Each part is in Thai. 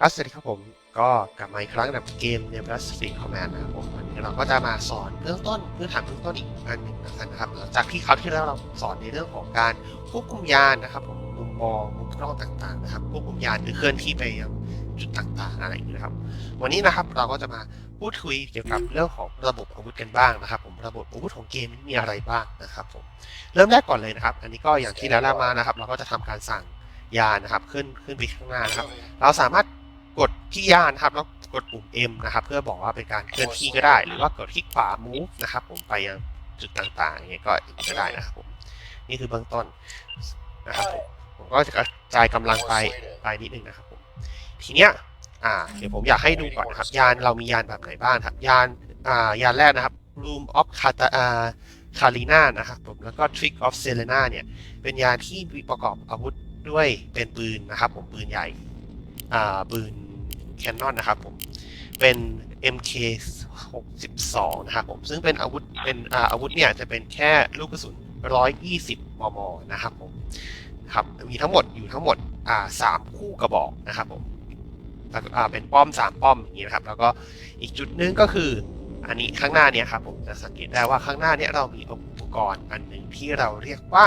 ครับสวัสดีครับผมก็กลับมาอีกครั้งกับเกม n e b u l a Street Command นะครับผมวันนี้เราก็จะมาสอนเบื้องต้นพื้นฐานเบื้องต้นอีกอันหนึ่งนะครับหลังจากที่คราวที่แล้วเราสอนในเรื่องของการควบคุมยานนะครับผมมุมมองมุมกล้องต่างๆนะครับควบคุมยานหรือเคลื่อนที่ไปยังจุดต่างๆอะไรอย่างนี้นะครับ วันนี้นะครับเราก็จะมาพูดคุยเกี่ยวกับเรื่องของระบบอาวุธกันบ้างนะครับ ผมระบบอาวุธของเกมมีอะไรบ้างนะครับผมเริ่มแรกก่อนเลยนะครับ อันนี้ก็อย่างที่แล้วเรามานะครับ เราก็จะทำการสั่งยานนะครับขึ้นขึ้นไปข้างหน้านะครับ เราสามารถ กดที่ยานนะครับแล้วกดปุ่ม M นะครับ เพื่อบอกว่าเป็นการเคลื่อนที่ก็ได้ หรือว่ากดที่ขวา move นะครับ ผมไปยังจุดต่างๆอย่างเงี้ยก็ก็ได้นะครับผมนี่คือเบื้องต้นนะครับผมผมก็จะกระจายกำลังไปไปนิดนึงนะครับผมทีเนี้ยอ่าเดี๋ยวผมอยากให้ดูก่อนนะครับยานเรามียานแบบไหนบ้างครับยานอ่ายานแรกนะครับ Room of Kata คารีนานะครับผมแล้วก็ Trick of Selena เนี่ยเป็นยานที่ประกอบอาวุธด้วยเป็นปืนนะครับ ผมปืนใหญ่อ่าปืน แคนนอนะครับผมเป็น MK 62นะครับผมซึ่งเป็นอาวุธเป็นอาวุธเนี่ยจะเป็นแค่ลูกกระสุน 120 มม นะครับผมครับมีทั้งหมดอยู่ทั้งหมดอ่าสามคู่กระบอกนะครับผมแล้วก็อ่าเป็นป้อม 3 ป้อมอย่างนี้นะครับ แล้วก็อีกจุดหนึงก็คืออันนี้ข้างหน้าเนี่ยครับผมจะสังเกตได้ว่าข้างหน้าเนี่ยเรามีอุปกรณ์อันหนึ่งที่เราเรียกว่า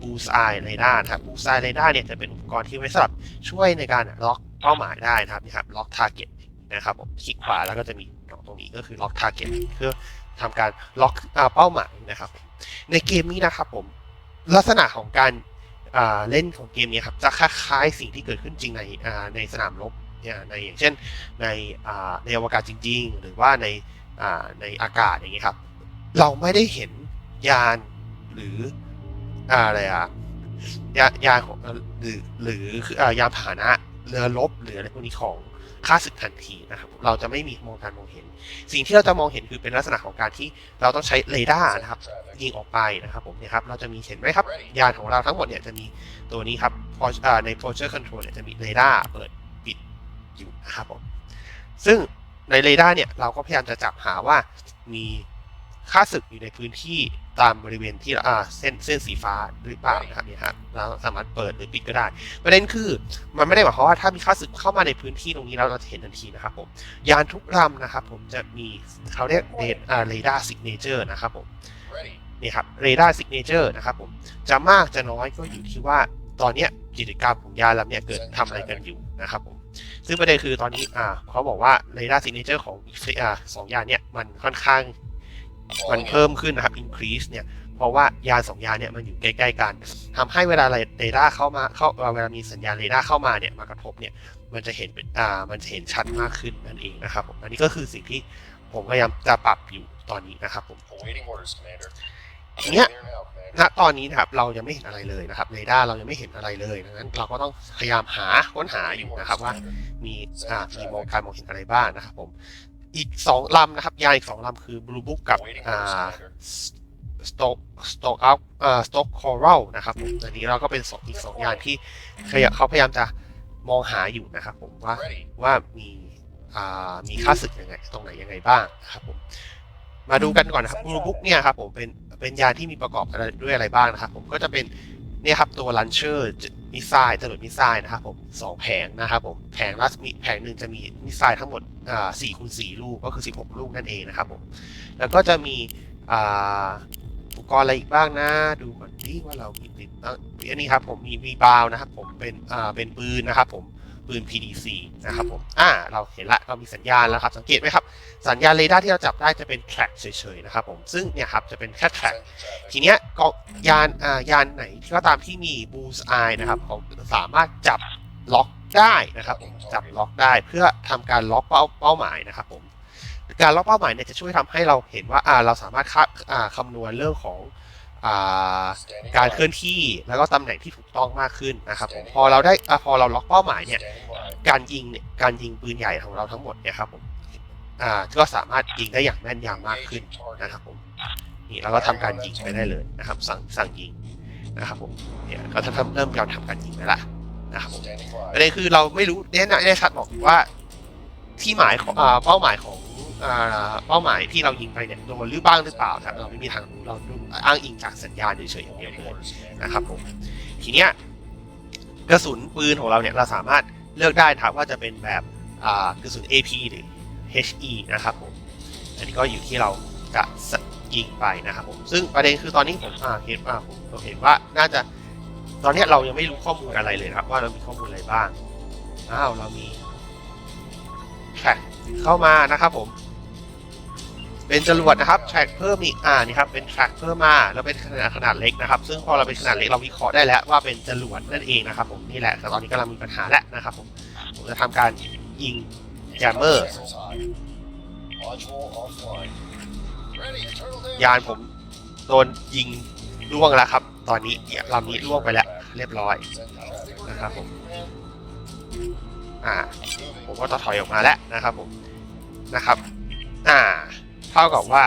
บูสไอเรดาร์ครับบูสไอเรดาร์เนี่ยจะเป็นอุปกรณ์ที่ไว้สำหรับช่วยในการล็อก เป้าหมายได้นะครับนี่ครับล็อกทาร์เก็ตนะครับผมคลิกขวาแล้วก็จะมีตรงนี้ก็คือล็อกทาร์เก็ตเพื่อทำการล็อกเป้าหมายนะครับ ในเกมนี้นะครับผมลักษณะของการเล่นของเกมนี้ครับจะคล้ายๆสิ่งที่เกิดขึ้นจริงในในสนามรบเนี่ยในอย่างเช่นในในอวกาศจริง ๆ หรือว่าในในอากาศอย่างนี้ครับ เราไม่ได้เห็นยานหรืออะไรอะยายานของหรือหรือคือยานพาหนะ เรือรบหรืออะไรพวกนี้ของค่าศึกทันทีนะครับ เราจะไม่มีมองการมองเห็น สิ่งที่เราจะมองเห็นคือเป็นลักษณะของการที่เราต้องใช้เรดาร์นะครับ ยิงออกไปนะครับผมเนี่ยครับเราจะมีเห็นไหมครับ ยานของเราทั้งหมดเนี่ยจะมีตัวนี้ครับพอใน posture control เนี่ยจะมีเรดาร์เปิดปิดอยู่นะครับผมซึ่งในเรดาร์เนี่ยเราก็พยายามจะจับหาว่ามี ค่าศึกอยู่ในพื้นที่ตามบริเวณที่อ่าเส้นเส้นสีฟ้าหรือเปล่านะครับเนี่ยครับเราสามารถเปิดหรือปิดก็ได้ ประเด็นคือมันไม่ได้หมายความว่าถ้ามีค่าศึกเข้ามาในพื้นที่ตรงนี้แล้วเราจะเห็นทันทีนะครับผมยานทุกลำนะครับผมจะมีเขาเรียกเรดาเรดาร์ซิกเนเจอร์นะครับผมนี่ครับเรดาร์ซิกเนเจอร์นะครับผมจะมากจะน้อยก็อยู่ที่ว่าตอนเนี้ยกิจกรรมของยานลำเนี้ยเกิดทำอะไรกันอยู่นะครับผมซึ่งประเด็นคือตอนนี้อ่าเขาบอกว่าเรดาร์ซิกเนเจอร์ของอ่าสองยานเนี่ยมันค่อนข้าง มันเพิ่มขึ้นนะครับ increase เนี่ยเพราะว่ายานสองยานเนี่ยมันอยู่ใกล้ๆกันทำให้เวลาเรดาร์เข้ามาเข้าเวลามีสัญญาณเรดาร์เข้ามาเนี่ยมากระทบเนี่ยมันจะเห็นเป็นอ่ามันจะเห็นชัดมากขึ้นนั่นเองนะครับผมอันนี้ก็คือสิ่งที่ผมพยายามจะปรับอยู่ตอนนี้นะครับผม Awaiting orders, Commander. Yeah. Here now, Commander. ณตอนนี้นะครับเรายังไม่เห็นอะไรเลยนะครับเรดาร์เรายังไม่เห็นอะไรเลยดังนั้นเราก็ต้องพยายามหาค้นหาอยู่นะครับว่ามีอ่ามีมองการมองเห็นอะไรบ้างนะครับผม อีกสองลำนะครับยานอีกสองลำคือบลูบุ๊กกับ Awaiting อ่า orders, Commander. สโตกสโตกอัพเอ่อสโตกคอรัลนะครับผมอันนี้เราก็เป็นสองอีกสองยานที่เขาเขาพยายามจะมองหาอยู่นะครับผมว่า Ready. ว่ามีอ่ามีค่าศึกยังไงตรงไหนยังไงบ้างนะครับผมมาดูกันก่อนนะครับบลูบุ๊กเนี่ยครับผมเป็นเป็นยานที่มีประกอบอะไรด้วยอะไรบ้างนะครับ ผมก็จะเป็น เนี่ยครับตัวลันเชอร์มิสไซล์จรวดมิสไซล์นะครับผมสองแผงนะครับผมแผงละมีแผงหนึ่งจะมีมิสไซล์ทั้งหมดอ่าสี่คูณสี่ลูกก็คือสิบหกลูกนั่นเองนะครับผมแล้วก็จะมีอ่าอุปกรณ์อะไรอีกบ้างนะดูก่อนดิว่าเรามีติดตั้งอันนี้ครับผมมีวีบาวนะครับผมเป็นอ่าเป็นปืนนะครับผม ปืน PDC นะครับผม อ่า เราเห็นละ เรามีสัญญาณแล้วครับ สังเกตไหมครับ สัญญาณเรดาร์ที่เราจับได้จะเป็นแทร็กเฉยๆนะครับผม ซึ่งเนี่ยครับจะเป็นแค่แทร็ก Send traffic. ทีเนี้ยก็ยาน อ่า ยานไหนที่ก็ตามที่มีบูสไอนะครับเขาสามารถจับล็อกได้นะครับผม จับล็อกได้เพื่อทำการล็อกเป้าเป้าหมายนะครับผม การล็อกเป้าหมายเนี่ยจะช่วยทำให้เราเห็นว่า อ่า เราสามารถคาดอ่าคำนวณเรื่องของอ่า Standing การ by. เคลื่อนที่แล้วก็ตำแหน่งที่ถูกต้องมากขึ้นนะครับผมพอเราได้อ่าพอเราล็อกเป้าหมายเนี่ย Standing by. การยิงเนี่ยการยิงปืนใหญ่ของเราทั้งหมดเนี่ยครับผมอ่าก็สามารถยิงได้อย่างแม่นยำมากขึ้นนะครับผมนี่เราก็ทำการยิงไปได้เลยนะครับ สั่งสั่งยิงนะครับผมเนี่ยก็ทำเริ่มการทำการยิงไปละนะครับผม Standing ประ by. เด็นคือเราไม่รู้แน่นอนแน่ชัดบอกว่าที่หมายของอ่าเป้าหมายของอ่า เป้าหมายที่เรายิงไปเนี่ยโดนหรือบ้างหรือเปล่าครับเราไม่มีทางรู้เราดูอ้างอิงจากสัญญาณเฉยๆอย่างเดียวเลยนะครับผมทีเนี้ยกระสุนปืนของเราเนี่ยเราสามารถเลือกได้ครับว่าจะเป็นแบบกระสุน AP หรือ HE นะครับผมอันนี้ก็อยู่ที่เราจะยิงไปนะครับผมซึ่งประเด็นคือตอนนี้ผมเห็นอ่าผมเห็นว่าน่าจะตอนนี้เรายังไม่รู้ข้อมูลอะไรเลยครับ ว่าเรามีข้อมูลอะไรบ้างอ้าวเรามีแท็กเข้ามานะครับผม เป็นจรวดนะครับแทร็กเพิ่มอีกอ่านี่ครับเป็นแทร็กเพิ่มมาแล้วเป็นขนาดขนาดเล็กนะครับ ซึ่งพอเราเป็นขนาดเล็กเราวิเคราะห์ได้แล้วว่าเป็นจรวดนั่นเองนะครับ ผมนี่แหละแต่ตอนนี้กำลังมีปัญหาแล้วนะครับผมผมจะทำการยิงแจมเมอร์ยานผมโดนยิงล่วงแล้วครับ ตอนนี้เนี่ยลำนี้ล่วงไปแล้ว เรียบร้อยนะครับผมอ่า ผมก็ต้องถอยออกมาแล้วนะครับผมนะครับ อ่า เท่ากับว่า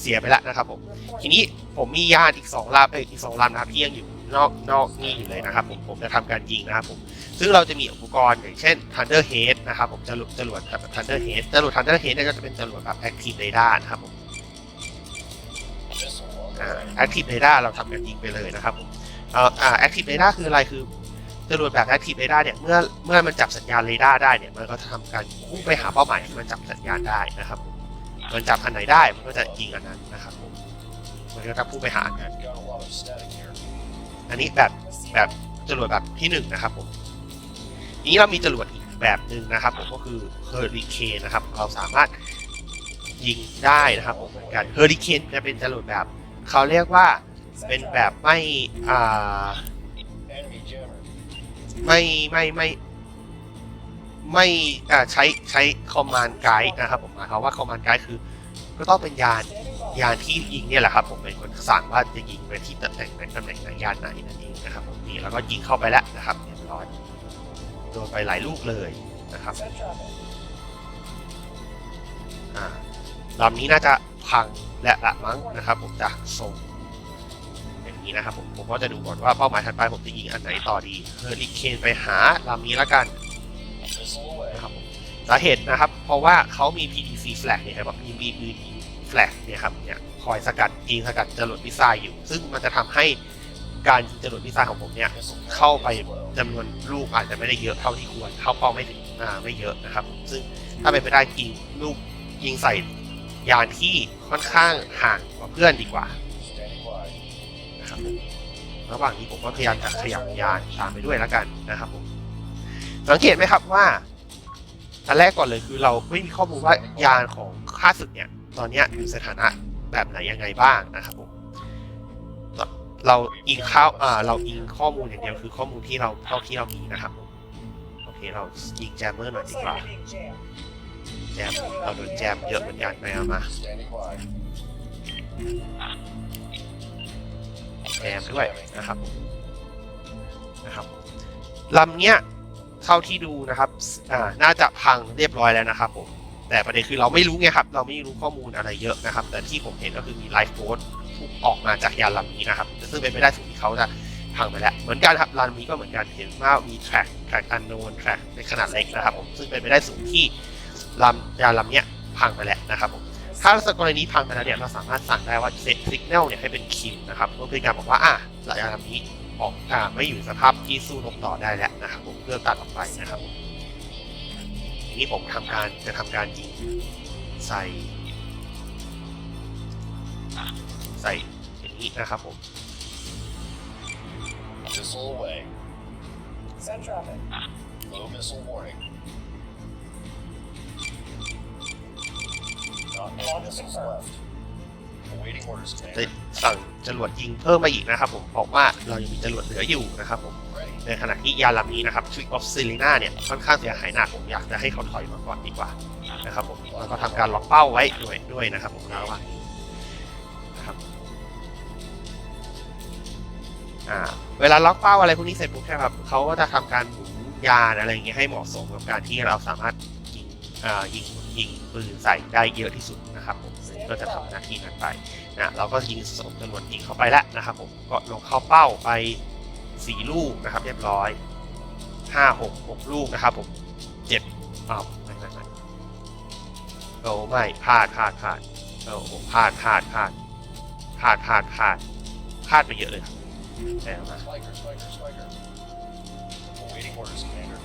เสียไปแล้วนะครับผมทีนี้ผมมียานอีกสองลำเอ้ยอีกสองลำนะครับที่ยังอยู่นอกนอกนี่อยู่เลยนะครับผมผมจะทำการยิงนะครับผมซึ่งเราจะมีอุปกรณ์อย่างเช่น Thunder Head นะครับผมจรวดจรวดแบบ Thunder Head จรวด Thunder Head เนี่ยก็จะเป็นจรวดแบบ Active Radar นะครับผมอ่า Active Radar เราทำการยิงไปเลยนะครับผมเอ่อ Active Radar คืออะไรคือจรวดแบบ Active Radar เนี่ยเมื่อเมื่อมันจับสัญญาณเรดาร์ได้เนี่ยมันก็จะทำการพุ่งไปหาเป้าหมายที่มันจับสัญญาณได้นะครับผม มันจับอันไหนได้มันก็จะยิงอันนั้นนะครับ มันก็จะพุ่งไปหาอันนั้นอันนี้แบบแบบจรวดแบบที่หนึ่งนะครับผมนี้เรามีจรวดอีกแบบหนึ่งนะครับผมก็คือเฮอริเคนนะครับ เราสามารถยิงได้นะครับผมเหมือนกันเฮอริเคนจะเป็นจรวดแบบ เขาเรียกว่าเป็นแบบไม่อ่าไม่ไม่ไม่ ไม่ใช้ใช้คอมมานด์ไกด์นะครับผมหมายความว่าคอมมานด์ไกด์คือ ก็ต้องเป็นยานยานที่ยิงเนี่ยแหละครับผมเป็นคนสั่งว่าจะยิงไปที่ตำแหน่งไหนตำแหน่งไหนยานไหนนั่นเองนะครับผมนี่แล้วก็ยิงเข้าไปแล้วนะครับเรียบร้อยโดนไปหลายลูกเลยนะครับลำนี้น่าจะพังและละมั้งนะครับ ผมจากทรงอย่างนี้นะครับผมผมก็จะดูก่อนว่าเป้าหมายถัดไปผมจะยิงอันไหนต่อดีเฮอริเคนไปหาลำนี้แล้วกัน นะครับสาเหตุนะครับ เพราะว่าเขามี PDC flag เนี่ยครับมีมีมีแฟลชเนี่ยครับเนี่ยคอยสกัดยิงสกัดจรวดมิสไซล์อยู่ ซึ่งมันจะทำให้การยิงจรวดมิสไซล์ของผมเนี่ยเข้าไปจำนวนลูกอาจจะไม่ได้เยอะเท่าที่ควร เข้าเป้าไม่ถึงไม่เยอะนะครับ ซึ่งถ้าเป็นไปได้ยิงลูกยิงใส่ยานที่ค่อนข้างห่างกว่าเพื่อนดีกว่านะครับระหว่างนี้ผมก็พยายามจะขยับยานตามไปด้วยแล้วกันนะครับผม สังเกตไหมครับว่าอันแรกก่อนเลยคือเราไม่มีข้อมูลว่ายานของค่าศึกเนี่ย ตอนนี้อยู่สถานะแบบไหนยังไงบ้างนะครับผมเราอิงข้าวอ่าเราอิงข้อมูลอย่างเดียวคือข้อมูลที่เราเท่าที่เรามีนะครับผมโอเคเรายิงแจมเมอร์หน่อยดีกว่าแจมเราโดนแจมเยอะเหมือนกันไปเอามาแจมด้วยนะครับนะครับลำเนี้ย เท่าที่ดูนะครับอ่าน่าจะพังเรียบร้อยแล้วนะครับผมแต่ประเด็นคือเราไม่รู้ไงครับ เราไม่รู้ข้อมูลอะไรเยอะนะครับ แต่ที่ผมเห็นก็คือมีไลฟ์โค้ดถูกออกมาจากยานลำนี้นะครับ ซึ่งเป็นไม่ได้สูงที่เขาจะพังไปแล้ว เหมือนกันครับลำนี้ก็เหมือนกันเห็นว่ามีแทร็กแทร็กอันโนนแทร็กในขนาดเล็กนะครับผมซึ่งเป็นไปได้สูงที่ลำยานลำเนี้ยพังไปแล้วนะครับผมถ้าสกรณีพังไปแล้วเนี่ยเราสามารถสั่งได้ว่าเซตสิกแนลเนี่ยให้เป็นคิวนะครับก็คือการบอกว่าอะยานลำนี้ ออกอ่าไม่อยู่สภาพที่สู้นกต่อได้แล้วนะครับผมเพื่อตัดออกไปนะครับผมทีนี้ผมทำการจะทำการยิงใส่ใส่อย่างนี้นะครับผม Missile away. Set traffic. Low missile warning. Not all missiles left. Awaiting orders, จะ Commander. จรวดยิงเพิ่มมาอีกนะครับผมบอกว่าเรายังมีจรวดเหลืออยู่นะครับผมในขณะที่ยานลำนี้นะครับ Trick of Selena เนี่ยค่อนข้างเสียหายหนักผมอยากจะให้เขาถอยมาก่อนดีกว่านะครับผมแล้วก็ทำการล็อกเป้าไว้ด้วยด้วยนะครับผมระหว่างนี้นะครับอ่าเวลาล็อกเป้าอะไรพวกนี้เสร็จปุ๊บใช่ครับเขาก็จะทำการหมุนยานอะไรอย่างเงี้ยให้เหมาะสมกับการที่เราสามารถยิงอ่ายิงยิงปืนใส่ได้เยอะที่สุดนะครับผม ก็จะทำหน้าที่นั้นไปนะเราก็ยิงสมจำนวนยิงเข้าไปแล้วนะครับผมก็ลงเข้าเป้าไปสี่ลูกนะครับ เรียบร้อยห้าหกหกลูกนะครับผมเจ็ดอ้าวไม่ไม่ไม่โอ้ไม่พลาดพลาดพลาดโอ้โหพลาดพลาดพลาดพลาดพลาดพลาดพลาดไปเยอะเลยครับแต่มา Spiker, Spiker, Spiker. Awaiting orders, Commander.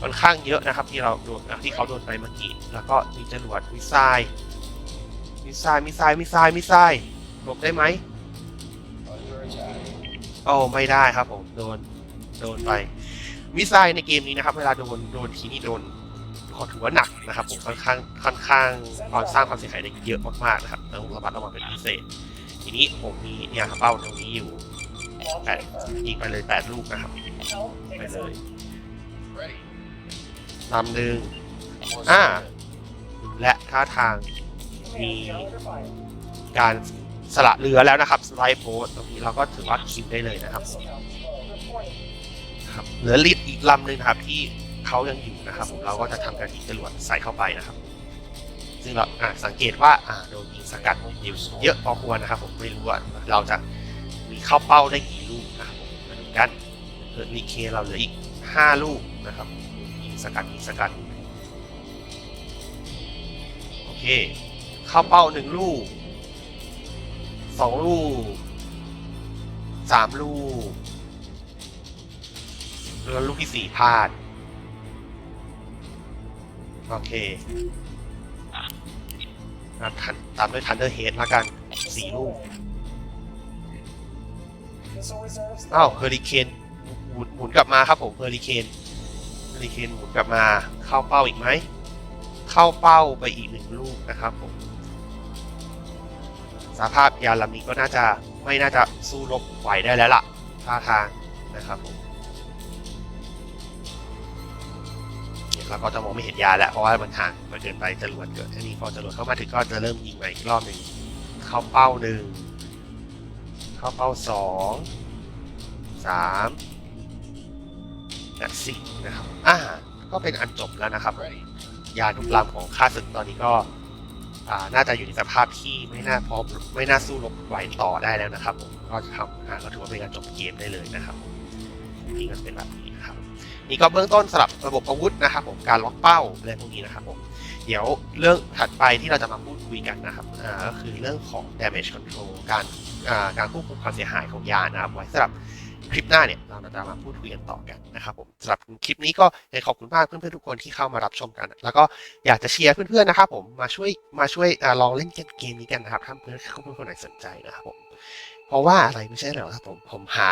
ค่อนข้างเยอะนะครับที่เราโดนที่เขาโดนไปเมื่อกี้แล้วก็มีจรวดมิไซล์มิไซล์มิไซล์มิไซล์มิไซล์หลบได้ไหมโอ้ไม่ได้ครับผมโดนโดนไปมิไซล์ในเกมนี้นะครับ เวลาโดนโดนทีนี่โดนขอถือว่าหนักนะครับผมค่อนข้างค่อนข้างความสร้างความเสียหายได้เยอะมากๆนะครับต้องระมัดระวังเป็นพิเศษ ทีนี้ผมมีเนี่ยครับเป้าตรงนี้อยู่แปดยิงไปเลยแปดลูกนะครับไปเลย Ready. ลำหนึ่ง Force Ah. in. และท่าทาง Command, Me. you're under fire. การสละเรือแล้วนะครับสไลด์โพสตรงนี้เราก็ถือว่าคิวได้เลยนะครับ Missile count low. Reporting. ครับเหลือลิดอีกลำหนึ่งนะครับที่เขายังอยู่นะครับผมเราก็จะทำการยิงจรวดใส่เข้าไปนะครับ ซึ่งเราอะสังเกตว่าอ่าโดนยิงสกัดอยู่เยอะพอควรนะครับ ผมไม่รู้ว่าเราจะมีเข้าเป้าได้กี่ลูกนะครับผมมาดูกันเฮอร์ริเคนเราเหลืออีก 5 ลูกนะครับยิง สกัดสกัด โอเค เข้าเป้าหนึ่งลูกสองลูกสามลูกแล้วลูกที่สี่พลาด โอเคทันตามด้วยทันเดอร์เฮดละกันสี่ลูกอ้าวเฮอริเคนหมุนหมุนกลับมาครับผมเฮอริเคน เฮอริเคนหมุนกลับมาเข้าเป้าอีกไหม เข้าเป้าไปอีกหนึ่งลูกนะครับผมสภาพยานลำนี้ก็น่าจะไม่น่าจะสู้รบไหวได้แล้วล่ะท่าทางนะครับผมเราก็จะมองไม่เห็นยาแล้วเพราะว่ามันห่างมันเกินไปจรวดเกิดอันนี้พอจรวดเข้ามาถึงก็จะเริ่มยิงใหม่อีกรอบหนึ่งเข้าเป้าหนึ่งเข้าเป้าสองสาม และสี่นะครับอ่าก็เป็นอันจบแล้วนะครับยาทุกลำของข้าศึกตอนนี้ก็อ่าน่าจะอยู่ในสภาพที่ไม่น่าพร้อมไม่น่าสู้รบไหวต่อได้แล้วนะครับผมก็ทำอ่าก็ถือว่าเป็นการจบเกมได้เลยนะครับนี่ก็เป็นแบบนี้นะครับนี่ก็เบื้องต้นสำหรับระบบอาวุธนะครับ ผมการล็อกเป้าอะไรพวกนี้นะครับผมเดี๋ยวเรื่องถัดไปที่เราจะมาพูดคุยกันนะครับอ่าก็คือเรื่องของ damage control การอ่าการควบคุมความเสียหายของยานนะครับไว้สำหรับ คลิปหน้าเนี่ยเราจะมาพูดคุยกันต่อกันนะครับผมสำหรับคลิปนี้ก็ขอบคุณมากเพื่อนๆทุกคนที่เข้ามารับชมกัน แล้วก็อยากจะเชียร์เพื่อนๆนะครับผมมาช่วยมาช่วยอลองเล่นเกมเกมนี้กันนะครับถ้าเพื่อนๆคนไหนสนใจนะครับผมเพราะว่าอะไรไม่ใช่หรอกครับผมผมหา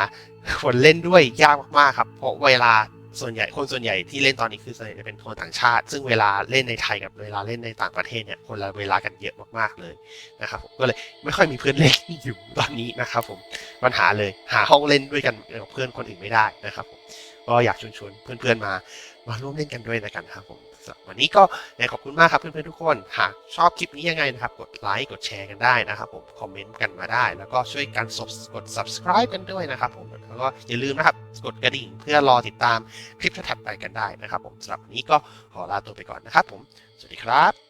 คนเล่นด้วยยากมากๆครับ เพราะเวลา ส่วนใหญ่คนส่วนใหญ่ที่เล่นตอนนี้คือส่วนใหญ่จะเป็นคนต่างชาติ ซึ่งเวลาเล่นในไทยกับเวลาเล่นในต่างประเทศเนี่ยคนละเวลากันเยอะมากๆเลยนะครับผมก็เลยไม่ค่อยมีเพื่อนเล่นอยู่ตอนนี้นะครับผมปัญหาเลยหาห้องเล่นด้วยกันกับเพื่อนคนอื่นไม่ได้นะครับผมก็อยากชวนเพื่อนๆมามาร่วมเล่นกันด้วยนะครับผม วันนี้ก็ขอบคุณมากครับเพื่อนๆทุกคน หากชอบคลิปนี้ยังไงนะครับ กดไลค์กดแชร์กันได้นะครับผมคอมเมนต์กันมาได้ แล้วก็ช่วยกันกด subscribe กันด้วยนะครับผมแล้วก็อย่าลืมนะครับกดกระดิ่งเพื่อรอติดตามคลิปถัดไปกันได้นะครับ ผมสำหรับวันนี้ก็ขอลาตัวไปก่อนนะครับ ผมสวัสดีครับ